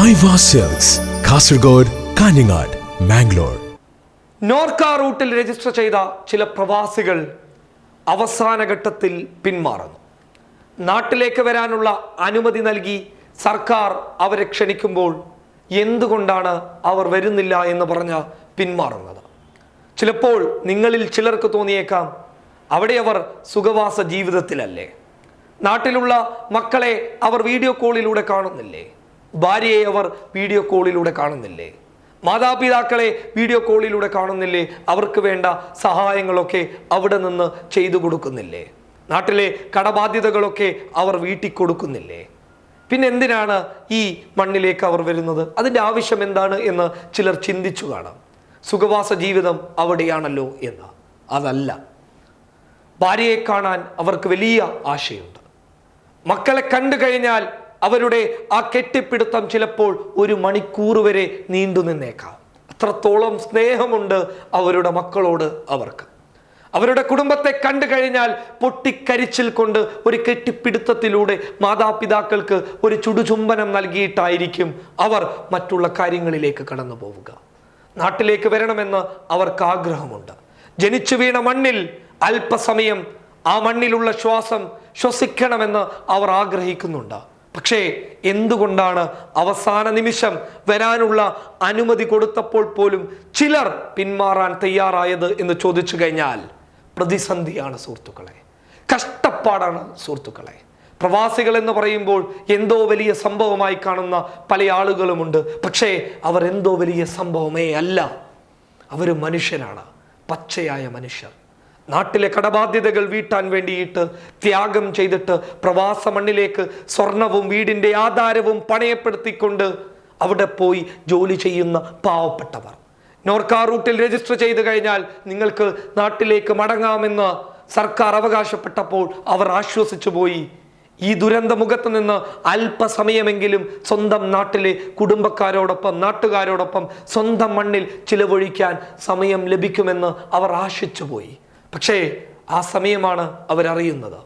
ഐവ കാസർഗോഡ് കാഞ്ഞങ്ങാട് മാംഗ്ലൂർ നോർക്ക റൂട്ടിൽ രജിസ്റ്റർ ചെയ്ത ചില പ്രവാസികൾ അവസാന ഘട്ടത്തിൽ പിന്മാറുന്നു. നാട്ടിലേക്ക് വരാനുള്ള അനുമതി നൽകി സർക്കാർ അവരെ ക്ഷണിക്കുമ്പോൾ എന്തുകൊണ്ടാണ് അവർ വരുന്നില്ല എന്ന് പറഞ്ഞ് പിന്മാറുന്നത്? ചിലപ്പോൾ നിങ്ങളിൽ ചിലർക്ക് തോന്നിയേക്കാം അവിടെ അവർ സുഖവാസ ജീവിതത്തിലല്ലേ? നാട്ടിലുള്ള മക്കളെ അവർ വീഡിയോ കോളിലൂടെ കാണുന്നില്ലേ? ഭാര്യയെ അവർ വീഡിയോ കോളിലൂടെ കാണുന്നില്ലേ? മാതാപിതാക്കളെ വീഡിയോ കോളിലൂടെ കാണുന്നില്ലേ? അവർക്ക് വേണ്ട സഹായങ്ങളൊക്കെ അവിടെ നിന്ന് ചെയ്തു കൊടുക്കുന്നില്ലേ? നാട്ടിലെ കടബാധ്യതകളൊക്കെ അവർ വീട്ടിൽ കൊടുക്കുന്നില്ലേ? പിന്നെ എന്തിനാണ് ഈ മണ്ണിലേക്ക് അവർ വരുന്നത്? അതിന്റെ ആവശ്യം എന്താണ് എന്ന് ചിലർ ചിന്തിച്ചു കാണാം. സുഖവാസ ജീവിതം അവിടെയാണല്ലോ എന്ന്. അതല്ല. ഭാര്യയെ കാണാൻ അവർക്ക് വലിയ ആശയുണ്ട്. മക്കളെ കണ്ടു കഴിഞ്ഞാൽ അവരുടെ ആ കെട്ടിപ്പിടുത്തം ചിലപ്പോൾ ഒരു മണിക്കൂർ വരെ നീണ്ടു നിന്നേക്കാം. അത്രത്തോളം സ്നേഹമുണ്ട് അവരുടെ മക്കളോട് അവർക്ക്. അവരുടെ കുടുംബത്തെ കണ്ടു കഴിഞ്ഞാൽ പൊട്ടിക്കരിച്ചിൽ കൊണ്ട് ഒരു കെട്ടിപ്പിടുത്തത്തിലൂടെ മാതാപിതാക്കൾക്ക് ഒരു ചുടുചുംബനം നൽകിയിട്ടായിരിക്കും അവർ മറ്റുള്ള കാര്യങ്ങളിലേക്ക് കടന്നു പോവുക. നാട്ടിലേക്ക് വരണമെന്ന് അവർക്ക് ആഗ്രഹമുണ്ട് ജനിച്ചു വീണ മണ്ണിൽ അല്പസമയം ആ മണ്ണിലുള്ള ശ്വാസം ശ്വസിക്കണമെന്ന് അവർ ആഗ്രഹിക്കുന്നുണ്ട്. പക്ഷേ എന്തുകൊണ്ടാണ് അവസാന നിമിഷം വരാനുള്ള അനുമതി കൊടുത്തപ്പോൾ പോലും ചിലർ പിന്മാറാൻ തയ്യാറായത് എന്ന് ചോദിച്ചു കഴിഞ്ഞാൽ പ്രതിസന്ധിയാണ് സുഹൃത്തുക്കളെ. കഷ്ടപ്പാടാണ് സുഹൃത്തുക്കളെ. പ്രവാസികൾ എന്ന് പറയുമ്പോൾ എന്തോ വലിയ സംഭവമായി കാണുന്ന പല ആളുകളുമുണ്ട്. പക്ഷേ അവർ എന്തോ വലിയ സംഭവമേ അല്ല. അവർ മനുഷ്യരാണ്. പച്ചയായ മനുഷ്യർ. നാട്ടിലെ കടബാധ്യതകൾ വീട്ടാൻ വേണ്ടിയിട്ട് ത്യാഗം ചെയ്തിട്ട് പ്രവാസ മണ്ണിലേക്ക് സ്വർണവും വീടിന്റെ ആധാരവും പണയപ്പെടുത്തിക്കൊണ്ട് അവിടെ പോയി ജോലി ചെയ്യുന്ന പാവപ്പെട്ടവർ. നോർക്ക റൂട്ടിൽ രജിസ്റ്റർ ചെയ്ത് കഴിഞ്ഞാൽ നിങ്ങൾക്ക് നാട്ടിലേക്ക് മടങ്ങാമെന്ന് സർക്കാർ അവകാശപ്പെട്ടപ്പോൾ അവർ ആശ്വസിച്ചു പോയി. ഈ ദുരന്ത മുഖത്ത് നിന്ന് അല്പസമയമെങ്കിലും സ്വന്തം നാട്ടിലെ കുടുംബക്കാരോടൊപ്പം നാട്ടുകാരോടൊപ്പം സ്വന്തം മണ്ണിൽ ചിലവഴിക്കാൻ സമയം ലഭിക്കുമെന്ന് അവർ ആശിച്ചു പോയി. പക്ഷേ ആ സമയമാണ് അവരറിയുന്നത്.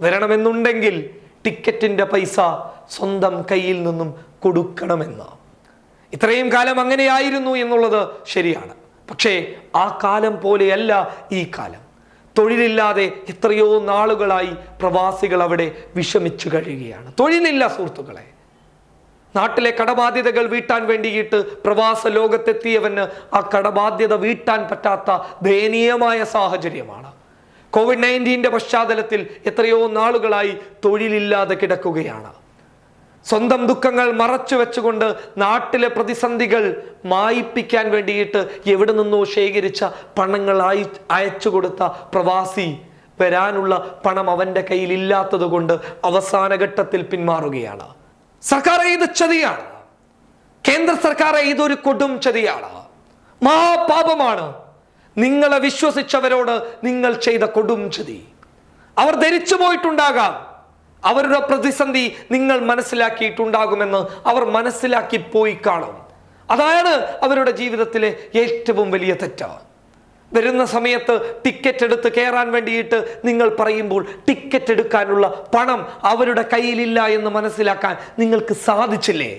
വരണമെന്നുണ്ടെങ്കിൽ ടിക്കറ്റിന്റെ പൈസ സ്വന്തം കയ്യിൽ നിന്നും കൊടുക്കണമെന്ന്. ഇത്രയും കാലം അങ്ങനെയായിരുന്നു എന്നുള്ളത് ശരിയാണ്. പക്ഷേ ആ കാലം പോലെയല്ല ഈ കാലം. തൊഴിലില്ലാതെ എത്രയോ നാളുകളായി പ്രവാസികൾ അവിടെ വിഷമിച്ചു കഴിയുകയാണ്. തൊഴിലില്ല സുഹൃത്തുക്കളെ നാട്ടിലെ കടബാധ്യതകൾ വീട്ടാൻ വേണ്ടിയിട്ട് പ്രവാസ ലോകത്തെത്തിയവന് ആ കടബാധ്യത വീട്ടാൻ പറ്റാത്ത ദയനീയമായ സാഹചര്യമാണ്. കോവിഡ് നയന്റീന്റെ പശ്ചാത്തലത്തിൽ എത്രയോ നാളുകളായി തൊഴിലില്ലാതെ കിടക്കുകയാണ്. സ്വന്തം ദുഃഖങ്ങൾ മറച്ചു വെച്ചുകൊണ്ട് നാട്ടിലെ പ്രതിസന്ധികൾ മായിപ്പിക്കാൻ വേണ്ടിയിട്ട് എവിടെ നിന്നോ ശേഖരിച്ച പണങ്ങൾ അയ അയച്ചു കൊടുത്ത പ്രവാസി വരാനുള്ള പണം അവന്റെ കയ്യിൽ ഇല്ലാത്തത് കൊണ്ട് അവസാന ഘട്ടത്തിൽ പിന്മാറുകയാണ്. സർക്കാർ ഇത് ചതിയാണ്? കേന്ദ്ര സർക്കാർ ഇതൊരു കൊടും ചതിയാണ്? മഹാപാപമാണ്. നിങ്ങളെ വിശ്വസിച്ചവരോട് നിങ്ങൾ ചെയ്ത കൊടും ചതി. അവർ ധരിച്ചു പോയിട്ടുണ്ടാകാം. അവരുടെ പ്രതിസന്ധി നിങ്ങൾ മനസ്സിലാക്കിയിട്ടുണ്ടാകുമെന്ന് അവർ മനസ്സിലാക്കി പോയി കാണും. അതാണ് അവരുടെ ജീവിതത്തിലെ ഏറ്റവും വലിയ തെറ്റ്. വരുന്ന സമയത്ത് ടിക്കറ്റ് എടുത്ത് കയറാൻ വേണ്ടിയിട്ട് നിങ്ങൾ പറയുമ്പോൾ ടിക്കറ്റ് എടുക്കാനുള്ള പണം അവരുടെ കയ്യിലില്ല എന്ന് മനസ്സിലാക്കാൻ നിങ്ങൾക്ക് സാധിച്ചില്ലേ?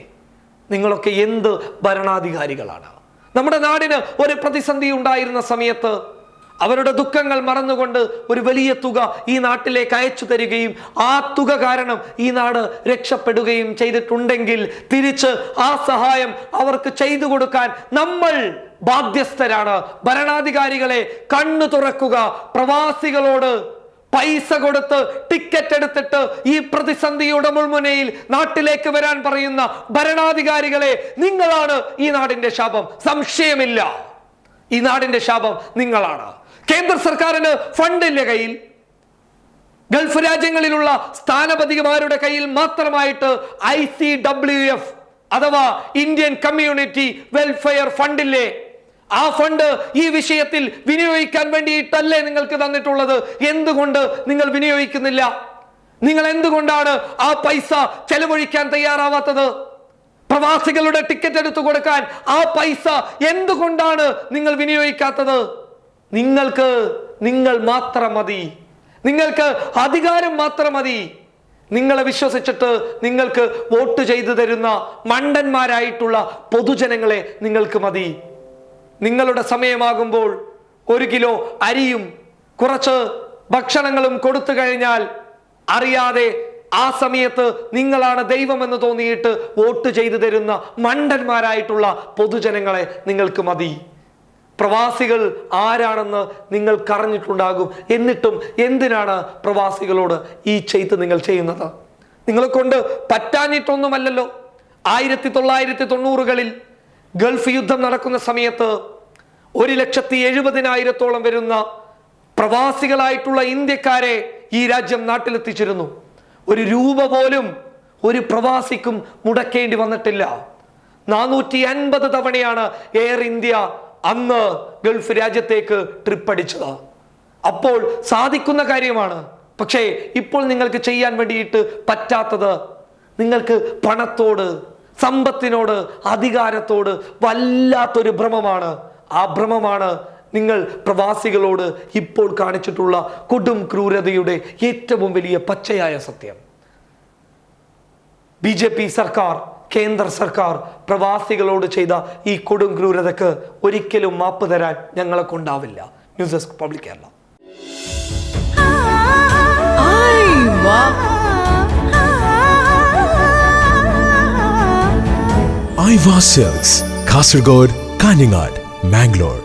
നിങ്ങളൊക്കെ എന്ത് ഭരണാധികാരികളാണ്? നമ്മുടെ നാടിന് ഒരു പ്രതിസന്ധി ഉണ്ടായിരുന്ന സമയത്ത് അവരുടെ ദുഃഖങ്ങൾ മറന്നുകൊണ്ട് ഒരു വലിയ തുക ഈ നാട്ടിലേക്ക് അയച്ചു തരികയും ആ തുക കാരണം ഈ നാട് രക്ഷപ്പെടുകയും ചെയ്തിട്ടുണ്ടെങ്കിൽ തിരിച്ച് ആ സഹായം അവർക്ക് ചെയ്തു കൊടുക്കാൻ നമ്മൾ ബാധ്യസ്ഥരാണ്. ഭരണാധികാരികളെ കണ്ണു തുറക്കുക പ്രവാസികളോട് പൈസ കൊടുത്ത് ടിക്കറ്റ് എടുത്തിട്ട് ഈ പ്രതിസന്ധിയുടെ മുൾമുനയിൽ നാട്ടിലേക്ക് വരാൻ പറയുന്ന ഭരണാധികാരികളെ നിങ്ങളാണ് ഈ നാടിന്റെ ശാപം. സംശയമില്ല. ഈ നാടിന്റെ ശാപം നിങ്ങളാണ്. കേന്ദ്ര സർക്കാരിന് ഫണ്ടില്ല കയ്യിൽ? ഗൾഫ് രാജ്യങ്ങളിലുള്ള സ്ഥാനപതിമാരുടെ കയ്യിൽ മാത്രമായിട്ട് ഐ സി ഡബ്ല്യു എഫ് അഥവാ ഇന്ത്യൻ കമ്മ്യൂണിറ്റി വെൽഫെയർ ഫണ്ടില്ലേ ആ ഫണ്ട് ഈ വിഷയത്തിൽ വിനിയോഗിക്കാൻ വേണ്ടിയിട്ടല്ലേ നിങ്ങൾക്ക് തന്നിട്ടുള്ളത്? എന്തുകൊണ്ട് നിങ്ങൾ വിനിയോഗിക്കുന്നില്ല? നിങ്ങൾ എന്തുകൊണ്ടാണ് ആ പൈസ ചെലവഴിക്കാൻ തയ്യാറാവാത്തത്? പ്രവാസികളുടെ ടിക്കറ്റ് എടുത്തു കൊടുക്കാൻ ആ പൈസ എന്തുകൊണ്ടാണ് നിങ്ങൾ വിനിയോഗിക്കാത്തത്? നിങ്ങൾക്ക് നിങ്ങൾ മാത്രം മതി. നിങ്ങൾക്ക് അധികാരം മാത്രം മതി. നിങ്ങളെ വിശ്വസിച്ചിട്ട് നിങ്ങൾക്ക് വോട്ട് ചെയ്തു തരുന്ന മണ്ടന്മാരായിട്ടുള്ള പൊതുജനങ്ങളെ നിങ്ങൾക്ക് മതി. നിങ്ങളുടെ സമയമാകുമ്പോൾ ഒരു കിലോ അരിയും കുറച്ച് ഭക്ഷണങ്ങളും കൊടുത്തു കഴിഞ്ഞാൽ അറിയാതെ ആ സമയത്ത് നിങ്ങളാണ് ദൈവമെന്ന് തോന്നിയിട്ട് വോട്ട് ചെയ്തു തരുന്ന മണ്ടന്മാരായിട്ടുള്ള പൊതുജനങ്ങളെ നിങ്ങൾക്ക് മതി. പ്രവാസികൾ ആരാണെന്ന് നിങ്ങൾ കറിഞ്ഞിട്ടുണ്ടാകും എന്നിട്ടും എന്തിനാണ് പ്രവാസികളോട് ഈ ചെയ്ത് നിങ്ങൾ ചെയ്യുന്നത്? നിങ്ങളെ കൊണ്ട് പറ്റാഞ്ഞിട്ടൊന്നുമല്ലല്ലോ. ആയിരത്തി തൊള്ളായിരത്തി തൊണ്ണൂറുകളിൽ ഗൾഫ് യുദ്ധം നടക്കുന്ന സമയത്ത് ഒരു ലക്ഷത്തി എഴുപതിനായിരത്തോളം വരുന്ന പ്രവാസികളായിട്ടുള്ള ഇന്ത്യക്കാരെ ഈ രാജ്യം നാട്ടിലെത്തിച്ചിരുന്നു. ഒരു രൂപ പോലും ഒരു പ്രവാസിക്കും മുടക്കേണ്ടി വന്നിട്ടില്ല. നാനൂറ്റി അൻപത് തവണയാണ് എയർ ഇന്ത്യ അന്ന് ഗൾഫ് രാജ്യത്തേക്ക് ട്രിപ്പ് അടിച്ചത്. അപ്പോൾ സാധിക്കുന്ന കാര്യമാണ്. പക്ഷേ ഇപ്പോൾ നിങ്ങൾക്ക് ചെയ്യാൻ വേണ്ടിയിട്ട് പറ്റാത്തത് നിങ്ങൾക്ക് പണത്തോട് സമ്പത്തിനോട് അധികാരത്തോട് വല്ലാത്തൊരു ഭ്രമമാണ്. ആ ഭ്രമമാണ് നിങ്ങൾ പ്രവാസികളോട് ഇപ്പോൾ കാണിച്ചിട്ടുള്ള കൊടും ക്രൂരതയുടെ ഏറ്റവും വലിയ പച്ചയായ സത്യം. ബി ജെ പി സർക്കാർ കേന്ദ്ര സർക്കാർ പ്രവാസികളോട് ചെയ്ത ഈ കൊടും ക്രൂരതക്ക് ഒരിക്കലും മാപ്പ് തരാൻ ഞങ്ങളെ കൊണ്ടാവില്ല news desk public Kerala Kasaragod Kanhangad Mangalore.